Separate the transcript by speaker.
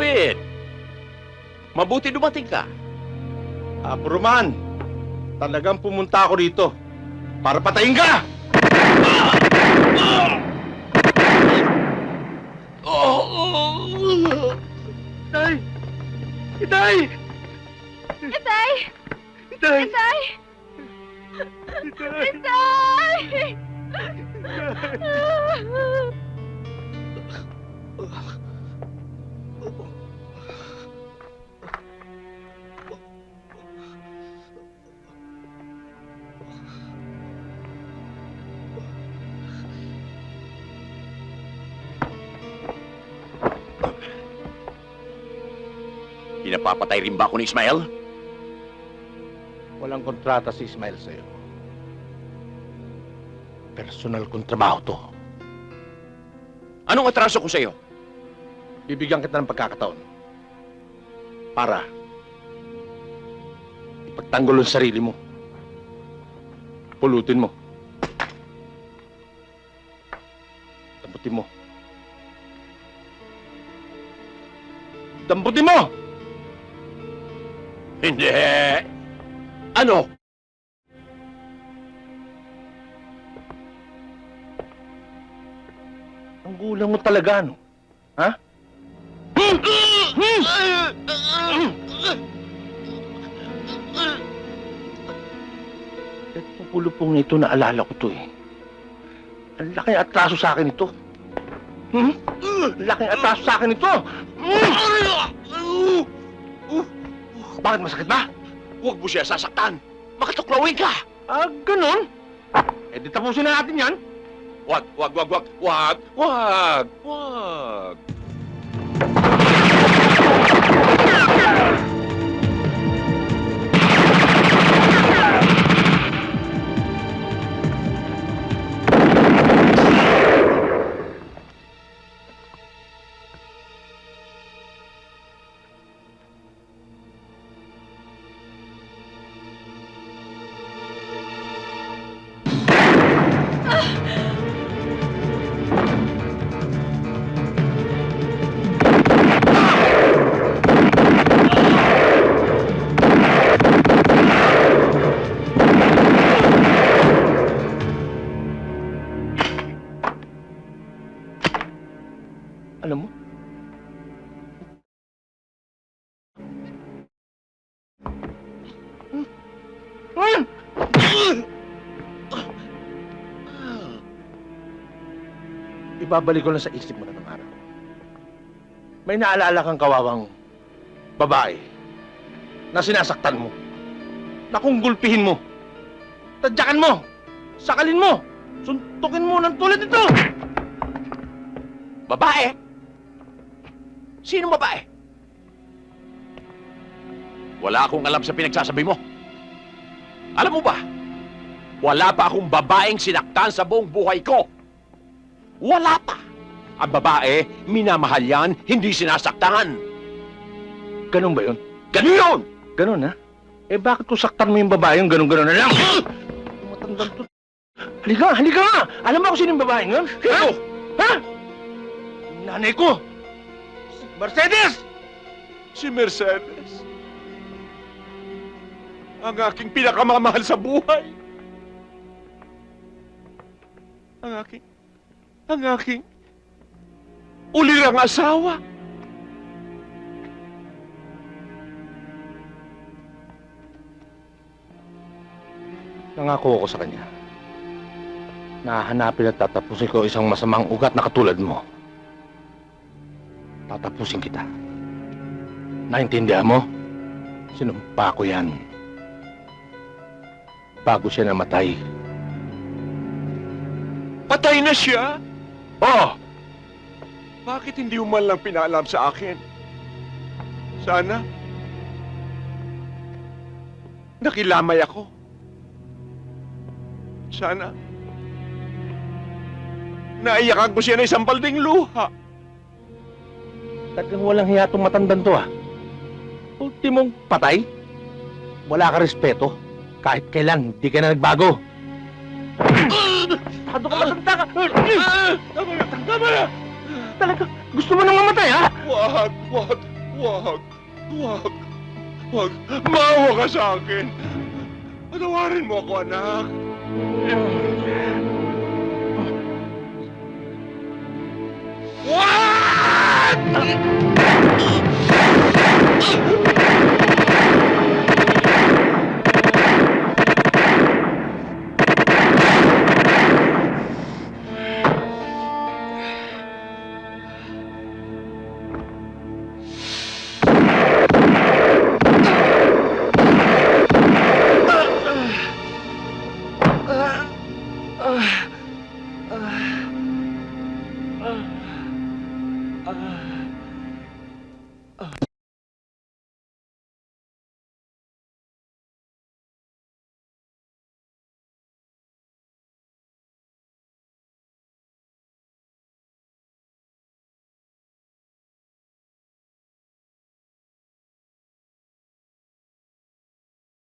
Speaker 1: David! Mabuti dumating ka.
Speaker 2: Ah, Roman, talagang pumunta ako dito para patayin ka!
Speaker 1: Oh! Day! Day!
Speaker 3: Itay!
Speaker 1: Day!
Speaker 3: Itay! Itay!
Speaker 1: Pinapapatay rin ba ako ni Ismael?
Speaker 2: Walang kontrata si Ismail sa'yo. Personal kong trabaho to.
Speaker 1: Anong atraso ko sa'yo?
Speaker 2: Bibigyan kita ng pagkakataon. Para ipagtanggol ang sarili mo. Pulutin mo. Damputin mo. Damputin mo!
Speaker 1: Hindi! Ano?
Speaker 2: Ang gulang mo talaga, no? Ha? Itong pulupong na ito, naalala ko to eh. Ang laki ng atraso sa akin ito. Hmm? Ang laki ng atraso sa akin ito! Bakit masakit ba?
Speaker 1: Huwag mo siya sasaktan! Makatuklawin ka!
Speaker 2: Ah, ganun? Eh di tapusin na natin yan.
Speaker 1: Wag, wag, wag, wag, wag, wag, wag.
Speaker 2: Ibabalik ko lang sa isip mo na ng araw. May naalala kang kawawang babae na sinasaktan mo, na kung gulpihin mo, tadyakan mo, sakalin mo, suntukin mo ng tulad nito!
Speaker 1: Babae? Sino babae? Wala akong alam sa pinagsasabi mo. Alam mo ba? Wala pa akong babaeng sinaktan sa buong buhay ko. Wala pa. Ang babae, minamahal yan, hindi sinasaktan.
Speaker 2: Ganun ba yun?
Speaker 1: Ganun yun!
Speaker 2: Ganun, ha? Eh, bakit kung saktan mo yung babae yung ganun-ganun na lang? Matandang to. Halika, halika nga! Alam mo kung sino yung babae yun? Ha? Ha? Nanay ko! Si Mercedes!
Speaker 1: Si Mercedes. Ang aking pinakamamahal sa buhay. Ang aking... Ang aking... Ulirang asawa.
Speaker 2: Nangako ako sa kanya. Nahanapin at tatapusin ko isang masamang ugat na katulad mo. Tatapusin kita. Naintindihan mo? Sinumpa ko yan. Bago siya namatay.
Speaker 1: Patay na siya.
Speaker 2: Oh!
Speaker 1: Bakit hindi mo man lang pinaalam sa akin? Sana... Nakilamay ako. Sana... Naiyakan ko siya ng isang balding luha.
Speaker 2: Tagang walang hiya tong to ah. Ultimong patay? Wala ka respeto. Kahit kailan, hindi ka na nagbago. Masyado ka matanda ka!
Speaker 1: Tama na! Tama na!
Speaker 2: Talaga, gusto mo nang mamatay, ha?
Speaker 1: Wag! Wag! Wag! Wag! Wag! Maawa ka sa akin! Patawarin mo ako, anak! What? Uh, uh.